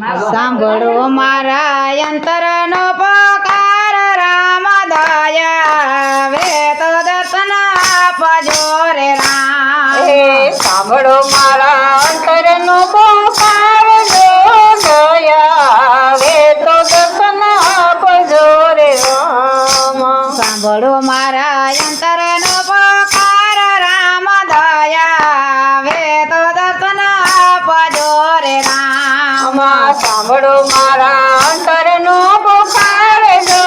સાંભળો મારા અંતરનો પોકાર રામ દયા વે તો દર્શન આપજો રે રામ. સાંભળો મારા સાંભળો મારા અંતરનો પુકાર જો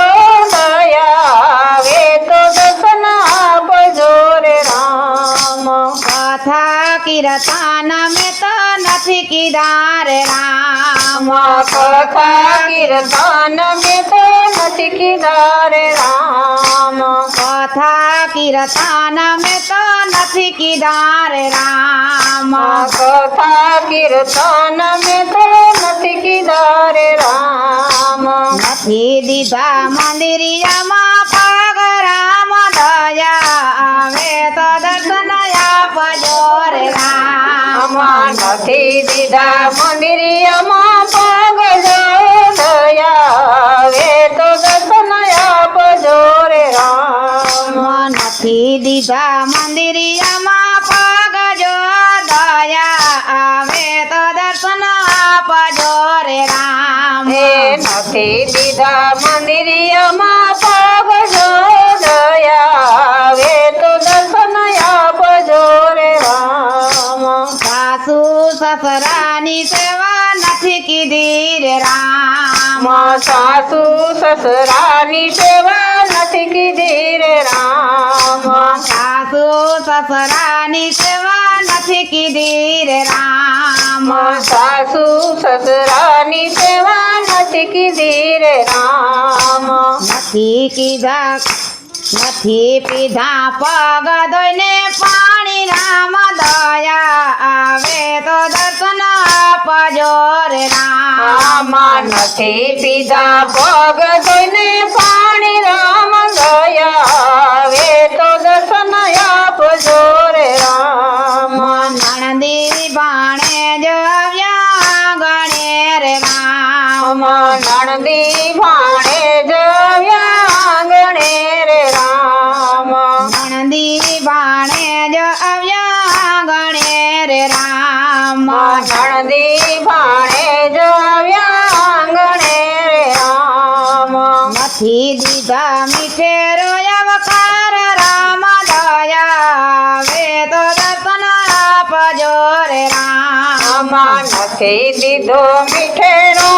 દયા વે તો દર્શન આપજો રે રામ. કથા કીર્તન મેં તો નથી કીધા રે રામ. કથા કીર્તન મેં તો નથી કીધા રે રામ. કથા કીર્તન મેં તો નથી કીધા રે રામ. કથા કીર્તન મેં તો નથી કીધા રે રામ. નથી દીધા મંદિરિયામાં પગ રામ દયા મે તો દર્શન આપજો રે રામ. નથી દીધા મંદિરિયામાં નથી દીધા મંદિરિયામાં પગ જો દયા વે તો દર્શન આપજો રે રામ. સાસુ સસરાની સેવા નથી કીધી રે રામ. સાસુ સસરાની સેવા નથી કીધી રે રામ. સાસુ સસરાની સેવા નથી કીધી રે રામ. સાસુ સસરાની સેવા નથી કીધી રે રામ નથી કીધા નથી પીધા પગ ધોઈને પાણી રામ દયા આવે તો દર્શન આપજો રે રામ. નથી પીધા પગ ધોઈને પાણી રામ દયા આવે તો દર્શન નણદી ભાણે જવ્યા આંગણે રે રામ. નણંદી બાણે જવ્યા ગણે રે રામ. નણદી ભાણે જવ્યા આંગણે રે રામ. નથી દીધા મીઠે રોયવકાર રામ દયા વે તો દર્શન આપજો રે રામ. નથી દીધો મીઠેરો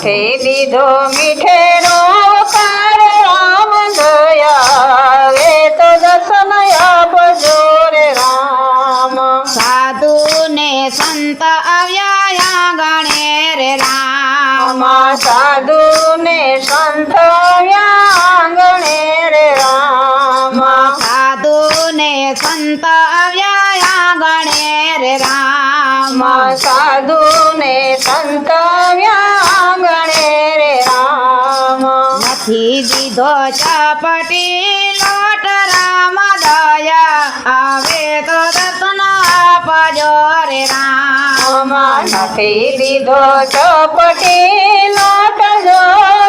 નથી દીધો મીઠેરો અવતાર રામ દયા વે તો દર્શન આપજો રે રામ. સાધુ ને સંત આવ્યા ગણે રે રામ. સાધુ ને સંત આંગણે રે રામ. સાધુ ને સંત આવ્યા ગણે રે રામ. સાધુ ને સંત નથી દીધો ચપટી લોટ રામ દયા આવે તો રત્ન આપજો રે રામ. નથી દીધો ચોપટી લોટ જો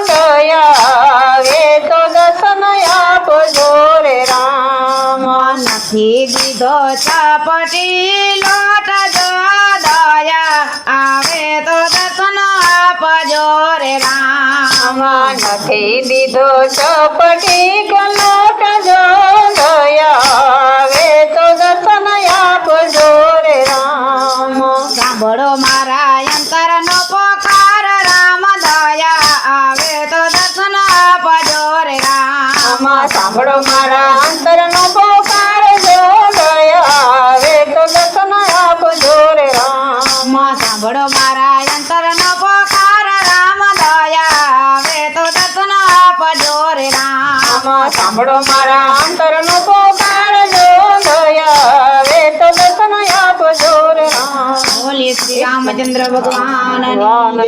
દયા આવે તો દર્શન આપજો રે રામ. નથી દીધો ચપટી લોટ જો દયા આવે તો દર્શન આપજો રે રામ. નથી દીધો ચોપટી કલોટ જો દયા વે તો દર્શન આપજો રે રામ. સાંભળો મારા અંતરનો પોકાર રામ દયા આવે તો દર્શન આપજો રે રામ. સાંભળો મારા અંતરનો પોકાર જો દયા આવે તો દર્શન આપજો રે રામ. સાંભળો મારા અંતરનો પોકાર રામ દયા રામ મારા સાંભળો મારા તો પોકાર જો દયા વે તો દર્શન આપજો રે બોલીએ શ્રી રામચંદ્ર ભગવાન